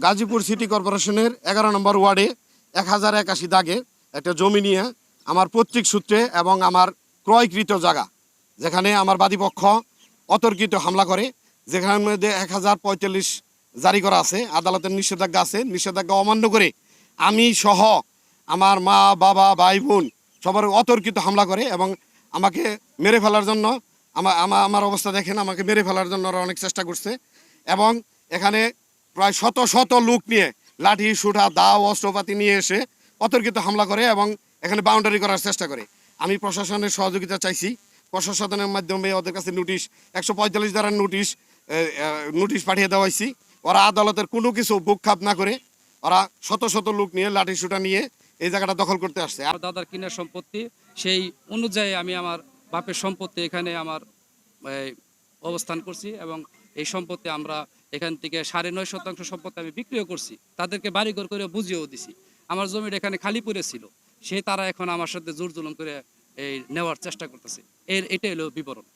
Gazipur city কর্পোরেশনের এগারো নম্বর ওয়ার্ডে এক হাজার একাশি দাগে একটা জমি নিয়ে আমার পৈতৃক সূত্রে এবং আমার ক্রয়কৃত জায়গা, যেখানে আমার বাদীপক্ষ অতর্কিত হামলা করে, যেখানের মধ্যে এক হাজার পঁয়তাল্লিশ জারি করা আছে, আদালতের নিষেধাজ্ঞা আছে, নিষেধাজ্ঞা অমান্য করে আমি সহ আমার মা, বাবা, ভাই, বোন সবার অতর্কিত হামলা করে এবং আমাকে মেরে ফেলার জন্য আমার আমার অবস্থা দেখেন, আমাকে মেরে ফেলার জন্য ওরা অনেক চেষ্টা করছে এবং এখানে প্রায় শত শত লোক নিয়ে লাঠি, সুটা, দাও, অস্ত্রপাতি নিয়ে এসে অতর্কিত হামলা করে এবং এখানে বাউন্ডারি করার চেষ্টা করে। আমি প্রশাসনের সহযোগিতা চাইছি। প্রশাসনের মাধ্যমে ওদের কাছে নোটিশ, একশো পঁয়তাল্লিশ ধারার নোটিশ নোটিশ পাঠিয়ে দেওয়া হয়েছি। ওরা আদালতের কোনো কিছু বুকখাপ না করে ওরা শত শত লোক নিয়ে, লাঠি সুটা নিয়ে এই জায়গাটা দখল করতে আসছে। আর দাদার কিনার সম্পত্তি, সেই অনুযায়ী আমি আমার বাপের সম্পত্তি এখানে আমার অবস্থান করছি এবং এই সম্পত্তি আমরা এখান থেকে সাড়ে নয় শতাংশ সম্পত্তি আমি বিক্রিও করছি। তাদেরকে বাড়িঘর করে বুঝিয়েও দিছি। আমার জমিটা এখানে খালি পড়ে ছিল সে তারা এখন আমার সাথে জোর জুলুম করে এই নেওয়ার চেষ্টা করতেছে। এর এটাই হলো বিবরণ।